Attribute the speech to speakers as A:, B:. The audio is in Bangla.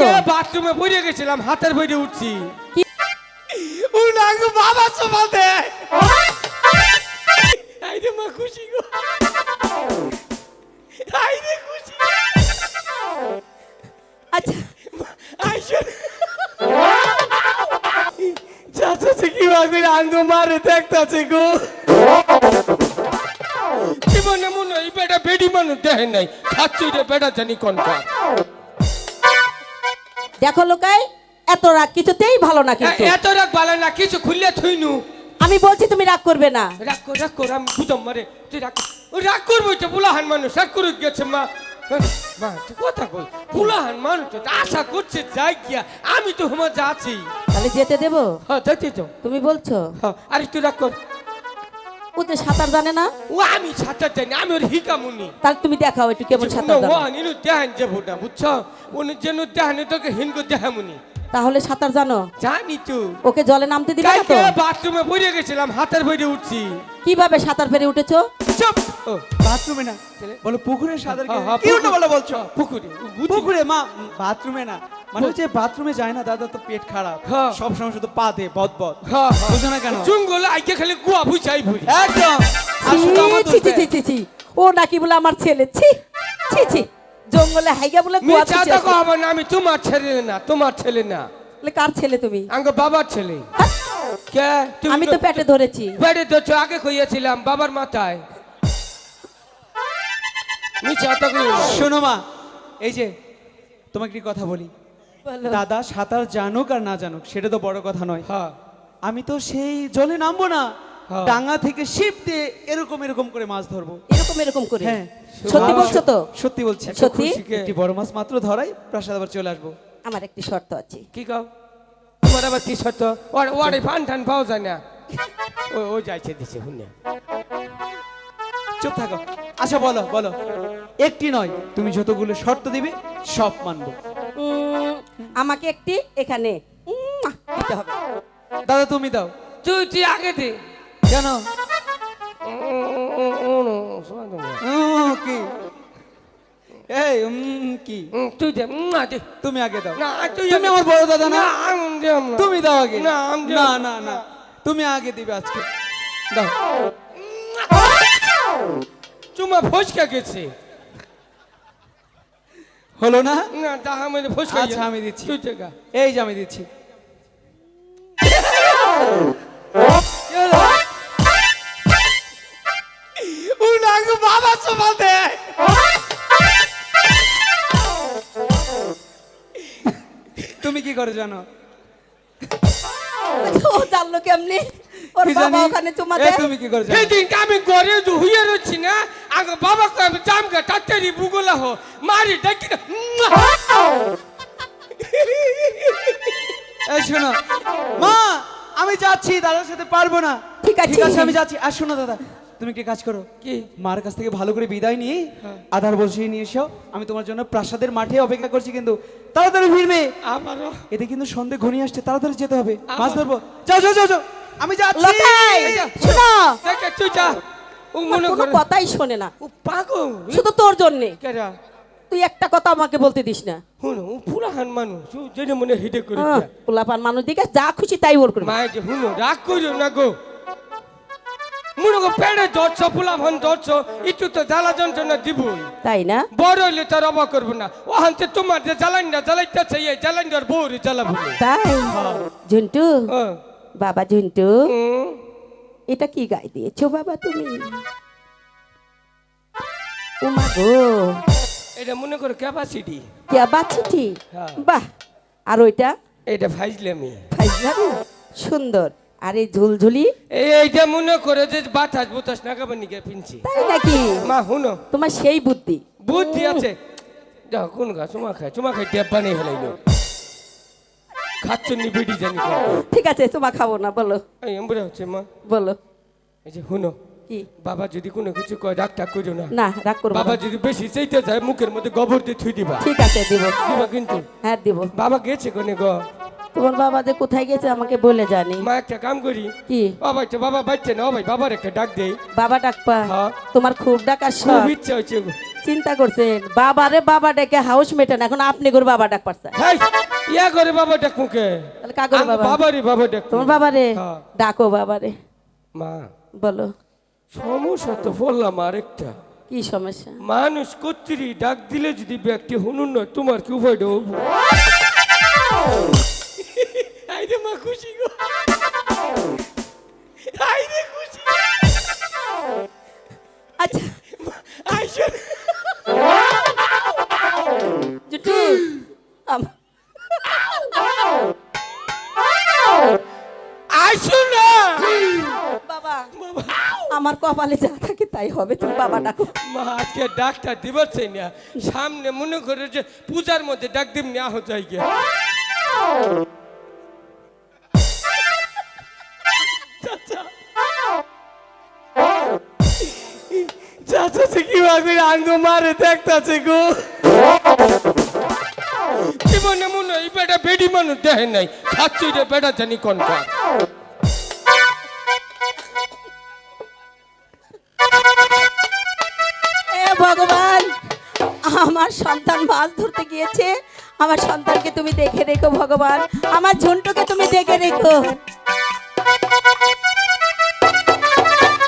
A: তো?
B: বাথরুমে পড়ে গেছিলাম হাতের বইরে উঠছি? উনাকে বাবা দেয় আইরে মা খুশি গো। আইরে খুশি।
A: আচ্ছা।
B: আইসো চাচাছে কি ভাবে আঙ্গ মারে দেখতাছে গো। জীবনে মনে এই বেটা বেডি মানুষ দেখে নাই খাচ্ছি রে বেটা জানি কোন কার
A: দেখো লোকাই এত রাগ কিছুতেই ভালো না কিন্তু।
B: এত রাগ ভালো না কিছু খুললে থুইনু
A: আমি বলছি তুমি রাগ করবে না।
B: রাগ কর রাগ কর আমি বুঝাম মারে তুই রাগ রাগ করব তো বুলাহান মানুষ রাগ করে গেছে মা। মা তুই কথা কই বুলাহান মানুষ আশা করছে যাই গিয়া আমি তো হুমা যাচ্ছি।
A: তাহলে যেতে দেবো?
B: হ্যাঁ যাচ্ছি তো।
A: তুমি বলছো।
B: হ্যাঁ আরে তুই রাগ কর।
A: ও যে সাঁতার জানে না?
B: ও আমি সাঁতার জানি আমি ওর হিকামুনি
A: তাহলে তুমি দেখাও একটু কেমন সাঁতার জানো?
B: ওয়ান ইনু দেহান যে ভোটা বুঝছ? উনি যেন দেহানে তোকে হিনকো দেহামুনি
A: তাহলে সাঁতার জানো?
B: জানি তো।
A: ওকে জলে নামতে
B: কালকে
A: তো?
B: বাথরুমে পড়ে গেছিলাম হাতের বইরে উঠছি।
A: কীভাবে সাঁতার ফেরে উঠেছো?
B: চুপ! ও।
C: বাথরুমে না বলো পুকুরে সাঁতার
B: হ্যাঁ, হ্যাঁ,
C: কি
B: পুকুরে।
C: বলো বলছো।
B: পুকুরে
C: পুকুরে মা বাথরুমে না। মানে হচ্ছে বাথরুমে যায় না দাদা তো পেট খারাপ
B: হ্যাঁ।
C: সব সময় শুধু পা দে বদ বদ
B: হ্যাঁ, হ্যাঁ।
C: বুঝো না কেন
B: চুঙ্গলে আইকে খালি গুয়া বুঝাই ভুরি
C: একদম আর শুধু আমার
A: ছি, ছি, ছি, ছি, ছি। ও নাকি বলে আমার ছেলে ছি ছি ছি জঙ্গলে হাইগা বলে
B: মিছা তো। না আমি তোমার ছেলে না তোমার ছেলে না
A: বলে, কার ছেলে তুমি
B: আঙ্গ বাবার ছেলে? কে তুমি
A: আমি তো পেটে ধরেছি
B: পেটে তো ছো, আগে কইয়াছিলাম বাবার মাথায় মিছা তো।
C: শোনো মা এই যে তোমাকে একটি কথা বলো। দাদা সাঁতার জানুক আর না জানুক সেটা তো বড় কথা নয়।
B: হ্যাঁ।
C: আমি তো সেই জলে নামবো না
B: হ্যাঁ।
C: ডাঙ্গা থেকে শিপ দিয়ে এরকম এরকম করে মাছ ধরবো।
A: এরকম এরকম করে?
C: হ্যাঁ।
A: সত্যি বলছো তো?
C: সত্যি বলছি।
A: সত্যি?
C: একটি বড় মাছ মাত্র ধরাই প্রাসাদ আবার চলে আসব।
A: আমার একটি শর্ত আছে।
B: কি কাও? তোমার আবার কি সত্য ওর ওর ফান টান পাওয়া যায় না। ও ও যাইছে দিছে শুনে।
C: চুপ থাকো। আচ্ছা বলো বলো। একটি নয় তুমি যতগুলো শর্ত দিবে সব মানবো।
A: আমাকে একটি এখানে উম, দিতে হবে।
C: দাদা তুমি দাও।
B: তুই তুই আগে দে।
C: কেন? কি? এই উম, কি?
B: তুই দে না দে।
C: তুমি আগে দাও।
B: না তুই
C: তুমি আমার বড় দাদা না। তুমি দাও আগে।
B: না,
C: না না। না তুমি আগে দিবে আজকে। দাও।
B: চুমা ফসকা গেছে।
C: হলো না?
B: না তাহা ফসকা
C: আচ্ছা, আমি দিচ্ছি।
B: তুই
C: এই যে আমি দিচ্ছি।
B: বাবা
C: তুমি কি করে জানো?
A: ও জানলো কেমনি? ওর বাবা ওখানে চুমা দেয়
C: তুমি কি করে জানো
B: সেদিনকে আমি ঘরে হুইয়ে রয়েছি না আগে বাবাকে আমি জামকে তাড়াতাড়ি বুগলা হো মারি ডাকি না।
C: এই শোনো মা আমি যাচ্ছি দাদার সাথে পারব না।
A: ঠিক আছে।
C: ঠিক আছে আমি যাচ্ছি। আর শোনো দাদা তুমি কি কাজ করো?
B: কি?
C: মার কাছ থেকে ভালো করে বিদায় নিয়ে আধার বসিয়ে নিয়ে এসো। আমি তোমার জন্য প্রাসাদের মাঠে অপেক্ষা করছি কিন্তু। তাড়াতাড়ি ফিরবে। এতে কিন্তু সন্ধে ঘনিয়ে আসছে তাড়াতাড়ি যেতে হবে। মাছ ধরবো। যাও যাও যাও যাও। আমি যাচ্ছি।
A: শোনো।
B: তুই যা। ও মনে করে
A: কথাই শোনে না।
B: ও পাগল।
A: শুধু তোর জন্যে।
B: কেরা
A: তুই একটা কথা আমাকে বলতে দিস না।
B: হুনো ও পুরাহান মানুষ। ও যেটা মনে হিটে করে
A: পোলাপান মানুষ দিকে যা খুশি তাই ওর করবে
B: মায়ের যে হুনো রাগ করিও না গো। মনে গো পেড়ে ধরছ পুলাভান ধরছ একটু তো জ্বালা যন্ত্রণা দিবই।
A: তাই না?
B: বড় হইলে করব না। ও হানতে তোমার যে জ্বালানটা জ্বালাইতেছে এই জ্বালানটার বউরে জ্বালাবো না।
A: তাই? ঝুন্টু
B: হ্যাঁ।
A: বাবা ঝুন্টু। এটা কি গাই দিয়েছ বাবা তুমি? উমা গো।
B: এটা মনে করো ক্যাপাসিটি
A: কে বাচ্চিটি
B: হ্যাঁ।
A: বাহ। আর ওইটা?
B: এটা ফাইজলামি।
A: ফাইজলামি? সুন্দর। আর এই ঝুলঝুলি?
B: এইটা মনে করে যে বাতাস বুতাস না কাবার নিকে পিনছি।
A: তাই নাকি?
B: মা হুনো
A: তোমার সেই বুদ্ধি।
B: বুদ্ধি আছে। যাও কোন গা চুমা খায় চুমা খাই টেপ বানিয়ে হেলাইলো খাচ্ছ নি বিড়ি জানি
A: ঠিক আছে তোমার খাব না বলো।
B: এই হচ্ছে মা।
A: বলো।
B: এই যে হুনো
A: কি?
B: বাবা যদি কোনো কিছু কয় ডাক্তার করো না।
A: না রাগ করব
B: বাবা যদি বেশি চাইতে যায় মুখের মধ্যে গোবর দিয়ে থুই দিবা।
A: ঠিক আছে দিব।
B: দিবা কিন্তু।
A: হ্যাঁ দিব।
B: বাবা গেছে কোনে গো?
A: তোমার বাবা যে কোথায় গেছে আমাকে বলে জানি।
B: মা একটা কাম করি।
A: কি?
B: বাবা তো বাবা বাচ্চা না ও ভাই বাবার একটা ডাক দেই।
A: বাবা ডাকপা
B: হ্যাঁ।
A: তোমার খুব ডাক আর সব
B: ইচ্ছা হচ্ছে।
A: চিন্তা করছেন? বাবারে বাবা ডেকে হাউস মেটান এখন আপনি করে বাবা ডাক পারছেন?
B: ইয়া করে বাবা ডাক মুখে
A: তাহলে কাকুর বাবা?
B: বাবারি বাবা ডাক
A: তোমার বাবারে?
B: হ্যাঁ।
A: ডাকো বাবারে।
B: মা।
A: বলো।
B: সমস্যা তো বললাম আরেকটা।
A: কি সমস্যা?
B: মানুষ কর্তৃ ডাক দিলে যদি ব্যক্তি হুনুন নয় তোমার কি উভয়টা হব আইরে মা খুশি গো। আইরে খুশি।
A: আচ্ছা।
B: আইসো আইসো না
A: বাবা আমার কপালে যা থাকে তাই হবে তুমি বাবা ডাকো।
B: মা আজকে ডাকটা দিবার চাই না সামনে মনে করে যে পূজার মধ্যে ডাক দিব না হো যাই গিয়া। চাচা। চাচা কি ভাবে আঙ্গ মারে দেখতাছে গো? জীবনে মনে হয় বেটা বেডি মানুষ দেখে নাই খাচ্ছি রে বেটা জানি কোনটা।
A: এ ভগবান, আমার সন্তান মাছ ধরতে গিয়েছে। আমার সন্তানকে তুমি দেখে রেখো ভগবান। আমার ঝুন্টুকে তুমি দেখে রেখো।